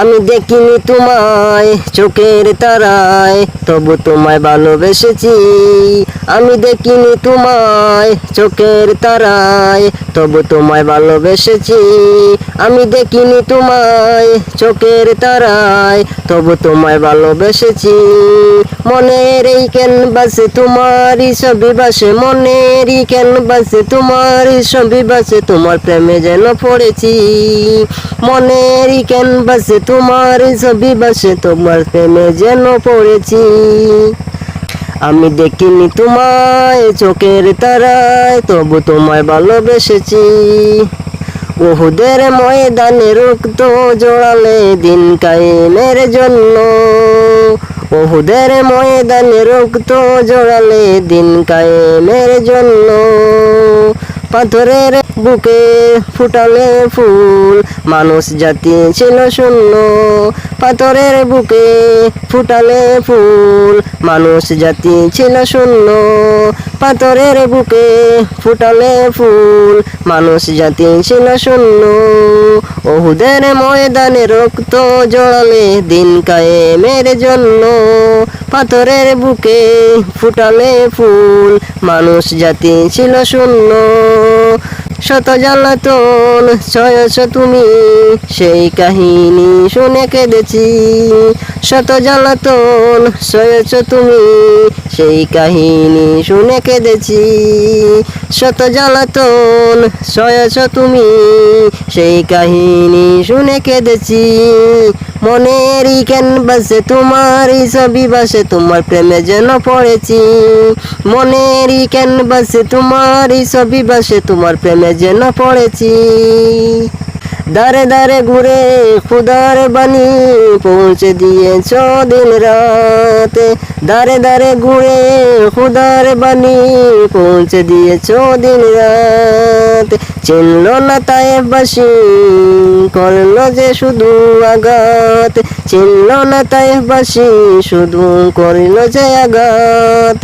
আমি দেখিনি তোমায় চোখের তারায়, তবু তোমায় ভালোবেসেছি। আমি দেখিনি তোমায় চোখের তারায়, তবু তোমায় ভালোবেসেছি। আমি দেখিনি তোমায় চোখের তারায়, তবু তোমায় ভালোবেসেছি। মনের এই ক্যানভাসে তোমারই ছবি বাসে মনের এই ক্যানভাসে তোমারই ছবি বাসে তোমার প্রেমে যেন পড়েছি। মনের এই ক্যানভাসে তোমার ছবি বাসে তোমার প্রেমে যেন পড়েছি। আমি দেখিনি তোমায় চোখের তারায়, তবু তোমায় ভালোবেসেছি। ওহুদের ময়দানে রক্ত জোড়ালে দিন কায়েমের জন্য। ওহুদের ময়দানে রক্ত জোড়ালে দিন কায়েমের জন্য। পাথরের বুকে ফুটালে ফুল, মানুষ জাতি ছিল শূন্য। পাথরের বুকে ফুটালে ফুল, মানুষ জাতি ছিল শূন্য। পাথরের বুকে ফুটালে ফুল, মানুষ জাতি ছিল শূন্য। ওহুদের ময়দানে রক্ত জড়ালে দিন কায়েমের জন্য। পাথরের বুকে ফুটালে ফুল, মানুষ জাতি ছিল শূন্য। শত জ্বালাতন ছয়শো তুমি। সেই কাহিনী শুনে কেঁদেছি। শত জ্বালাতন ছয়শো তুমি। সেই কাহিনী শুনে কেঁদেছি। শত জ্বালাতন ছয়শো তুমি। সেই কাহিনী শুনে কেঁদেছি। মনেরই ক্যানভাসে তোমারই ছবি বাসে, তোমার প্রেমে যেন পড়েছি। মনেরই ক্যানভাসে তোমারই ছবি বাসে, তোমার প্রেমে যেন পড়েছি। দারে দারে ঘুরে খুদার বাণী পৌঁছে দিয়েছ দিন রাতে। দারে দারে ঘুরে খুদার বাণী পৌঁছে দিয়েছ দিন রাতে। চিনল না তাইবাসী করল যে শুধু আঘাত। চিনল না তাইবাসী শুধু করল যে আঘাত।